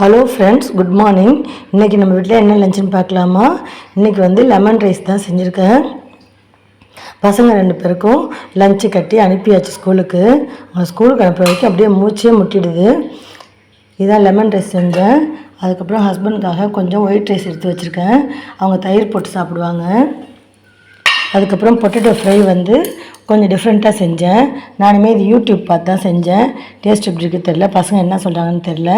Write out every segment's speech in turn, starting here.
Hello friends good morning இன்றைக்கி நம்ம வீட்டில் என்ன லஞ்சுன்னு பார்க்கலாமா? இன்றைக்கி வந்து லெமன் ரைஸ் தான் செஞ்சுருக்கேன். பசங்க ரெண்டு பேருக்கும் லஞ்சு கட்டி அனுப்பியாச்சு ஸ்கூலுக்கு. அவங்க ஸ்கூலுக்கு அனுப்புற வரைக்கும் அப்படியே மூச்சே முட்டிடுது. இதான் லெமன் ரைஸ் செஞ்சேன். அதுக்கப்புறம் ஹஸ்பண்டுக்காக கொஞ்சம் ஒயிட் ரைஸ் எடுத்து வச்சுருக்கேன். அவங்க தயிர் போட்டு சாப்பிடுவாங்க. அதுக்கப்புறம் பொட்டேட்டோ ஃப்ரை வந்து கொஞ்சம் டிஃப்ரெண்ட்டாக செஞ்சேன். நானுமே இது யூடியூப் பார்த்து தான் செஞ்சேன். டேஸ்ட் எப்படி இருக்குது தெரில பசங்க என்ன சொல்கிறாங்கன்னு தெரில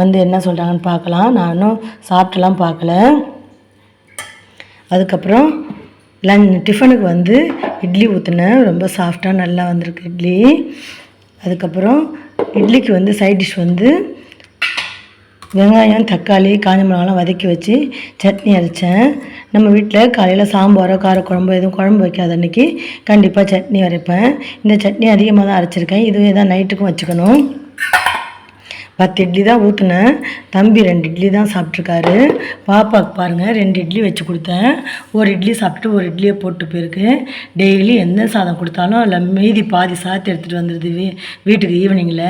வந்து என்ன சொல்கிறாங்கன்னு பார்க்கலாம். நானும் சாப்பிட்டுலாம் பார்க்கல. அதுக்கப்புறம் லன் டிஃபனுக்கு வந்து இட்லி ஊற்றினேன் ரொம்ப சாஃப்டாக நல்லா வந்திருக்கு இட்லி. அதுக்கப்புறம் இட்லிக்கு வந்து சைட் டிஷ் வந்து வெங்காயம் தக்காளி காஞ்ச மிளகாலாம் வதக்கி வச்சு சட்னி அரைச்சேன். நம்ம வீட்டில் காலையில் சாம்பாரோ காரக்குழம்பு எதுவும் குழம்பு வைக்காத அன்றைக்கி கண்டிப்பாக சட்னி அரைப்பேன். இந்த சட்னி அதிகமாக தான் அரைச்சிருக்கேன். இதுவே தான் நைட்டுக்கும் வச்சுக்கணும். பத்து இட்லி தான் ஊற்றினேன் தம்பி ரெண்டு இட்லி தான் சாப்பிட்ருக்காரு பாப்பாவுக்கு பாருங்கள் ரெண்டு இட்லி வச்சு கொடுத்தேன். ஒரு இட்லி சாப்பிட்டு ஒரு இட்லியை போட்டு போயிருக்கு. டெய்லி எந்த சாதம் கொடுத்தாலும் அதில் மீதி பாதி சாத்து எடுத்துகிட்டு வந்துடுது வீ வீட்டுக்கு ஈவினிங்கில்.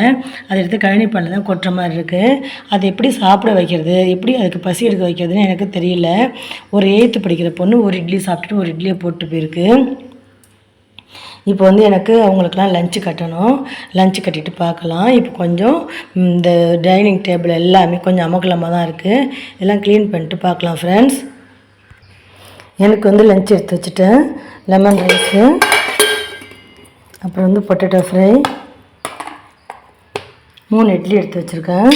அதை எடுத்து கழனி பண்ணல தான் கொட்டுற மாதிரி இருக்குது அதை எப்படி சாப்பிட வைக்கிறது? எப்படி அதுக்கு பசி எடுக்க வைக்கிறதுன்னு எனக்கு தெரியல. ஒரு எயித்து படிக்கிற பொண்ணு ஒரு இட்லி சாப்பிட்டுட்டு ஒரு இட்லியை போட்டு போயிருக்கு. இப்போ வந்து எனக்கு அவங்களுக்குலாம் லஞ்சு கட்டணும். லஞ்சு கட்டிட்டு பார்க்கலாம். இப்போ கொஞ்சம் இந்த டைனிங் டேபிள் எல்லாமே கொஞ்சம் அமக்கலமாக தான் இருக்குது எல்லாம் க்ளீன் பண்ணிட்டு பார்க்கலாம் ஃப்ரெண்ட்ஸ் எனக்கு வந்து லஞ்ச் எடுத்து வச்சுட்டேன். லெமன் ரைஸு அப்புறம் வந்து பொட்டேட்டோ ஃப்ரை மூணு இட்லி எடுத்து வச்சுருக்கேன்.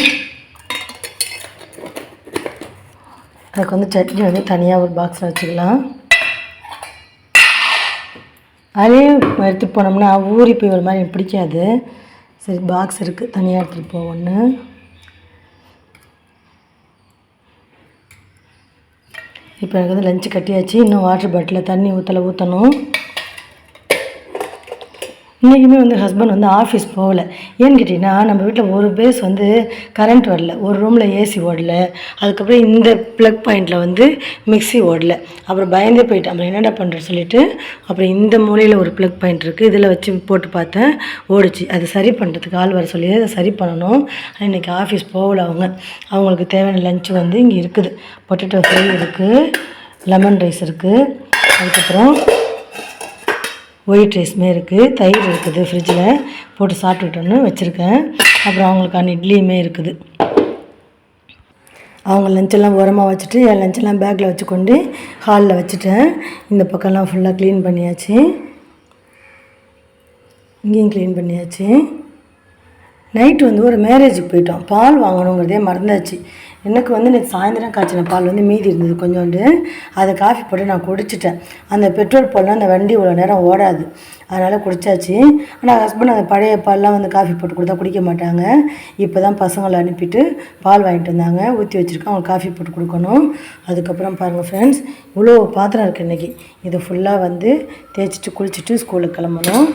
அதுக்கு வந்து சட்னி வந்து தனியாக ஒரு பாக்ஸில் வச்சுக்கலாம். அதையும் எடுத்துகிட்டு போனோம்னா ஊறி போய் ஒரு மாதிரி எனக்கு பிடிக்காது. சரி பாக்ஸ் இருக்குது தனியாக எடுத்துகிட்டு போவோன்னு இப்போ எனக்கு வந்து லஞ்சு கட்டியாச்சு. இன்னும் வாட்டர் பாட்டிலில் தண்ணி ஊற்றலை ஊற்றணும் இன்றைக்குமே வந்து ஹஸ்பண்ட் வந்து ஆஃபீஸ் போகல. ஏன்னு கேட்டிங்கன்னா நம்ம வீட்டில் ஒரு பேஸ் வந்து கரண்ட் வரல. ஒரு ரூமில் ஏசி ஓடல. அதுக்கப்புறம் இந்த ப்ளக் பாயிண்டில் வந்து மிக்ஸி ஓடல. அப்புறம் பயந்தே போயிட்டு அப்புறம் என்னடா பண்ணுறது சொல்லிட்டு அப்புறம் இந்த மூலையில் ஒரு ப்ளக் பாயிண்ட் இருக்குது இதில் வச்சு போட்டு பார்த்தேன் ஓடிச்சு. அது சரி பண்ணுறதுக்கு ஆள் வர சொல்லி அதை சரி பண்ணணும். ஆனால் இன்றைக்கி ஆஃபீஸ் போகல அவங்க. அவங்களுக்கு தேவையான லஞ்சு வந்து இங்கே இருக்குது. பொட்டேட்டோ ஃப்ரை இருக்குது லெமன் ரைஸ் இருக்குது அதுக்கப்புறம் ஒயிட் ரைஸுமே இருக்குது தயிர் இருக்குது ஃப்ரிட்ஜில் போட்டு சாப்பிட்டுட்டோன்னு வச்சுருக்கேன். அப்புறம் அவங்களுக்கான இட்லியுமே இருக்குது. அவங்க லஞ்செல்லாம் உரமாக வச்சுட்டு என் லஞ்செல்லாம் பேக்கில் வச்சுக்கொண்டு ஹாலில் வச்சுட்டேன். இந்த பக்கம்லாம் ஃபுல்லாக க்ளீன் பண்ணியாச்சு. இங்கேயும் க்ளீன் பண்ணியாச்சு. நைட்டு வந்து ஒரு மேரேஜுக்கு போயிட்டோம். பால் வாங்கணுங்கிறதே மறந்தாச்சு. எனக்கு வந்து நேற்று சாயந்தரம் காய்ச்சின பால் வந்து மீதி இருந்தது கொஞ்சோண்டு. அதை காஃபி போட்டு நான் குடிச்சிட்டேன். அந்த பெட்ரோல் பால்லாம் அந்த வண்டி இவ்வளோ நேரம் ஓடாது. அதனால் குடித்தாச்சு ஆனால் ஹஸ்பண்ட் அந்த பழைய பால்லாம் வந்து காஃபி போட்டு கொடுத்தா குடிக்க மாட்டாங்க. இப்போ தான் பசங்களை அனுப்பிட்டு பால் வாங்கிட்டு வந்தாங்க. ஊற்றி வச்சுருக்கேன் அவங்க காஃபி போட்டு கொடுக்கணும். அதுக்கப்புறம் பாருங்கள் ஃப்ரெண்ட்ஸ் இவ்வளோ பாத்திரம் இருக்குது இன்றைக்கி இது ஃபுல்லாக வந்து தேய்ச்சிட்டு குளிச்சுட்டு ஸ்கூலுக்கு கிளம்பணும்.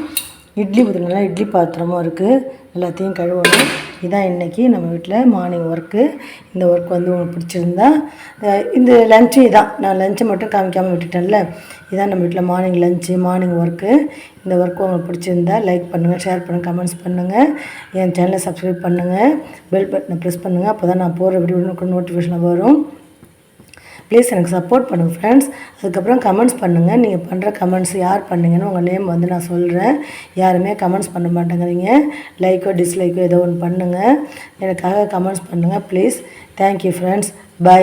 இட்லி ஊற்றுனா இட்லி பாத்திரமும் இருக்குது எல்லாத்தையும் கழுவணும். இதான் இன்றைக்கி நம்ம வீட்டில் மார்னிங் ஒர்க்கு இந்த ஒர்க் வந்து உங்களுக்கு பிடிச்சிருந்தா இந்த லஞ்சு இதான். நான் லஞ்சை மட்டும் காமிக்காமல் விட்டுட்டேன்ல. இதான் நம்ம வீட்டில் மார்னிங் லஞ்சு மார்னிங் ஒர்க்கு இந்த ஒர்க்கு உங்களுக்கு பிடிச்சிருந்தா லைக் பண்ணுங்கள் ஷேர் பண்ணுங்கள் கமெண்ட்ஸ் பண்ணுங்கள் என் சேனலை சப்ஸ்கிரைப் பண்ணுங்கள் பெல் பட்டனை ப்ரெஸ் பண்ணுங்கள் அப்போ தான் நான் போகிற வீடியோ நோட்டிஃபிகேஷன் வரும். ப்ளீஸ் எனக்கு சப்போர்ட் பண்ணுங்கள் ஃப்ரெண்ட்ஸ். அதுக்கப்புறம் கமெண்ட்ஸ் பண்ணுங்கள் நீங்கள் பண்ணுற கமெண்ட்ஸ் யார் பண்ணீங்கன்னு உங்கள் நேம் வந்து நான் சொல்கிறேன் யாருமே கமெண்ட்ஸ் பண்ண மாட்டேங்கிறீங்க. லைக்கோ டிஸ்லைக்கோ ஏதோ ஒன்று பண்ணுங்கள் எனக்காக கமெண்ட்ஸ் பண்ணுங்கள் ப்ளீஸ் தேங்க்யூ ஃப்ரெண்ட்ஸ் பை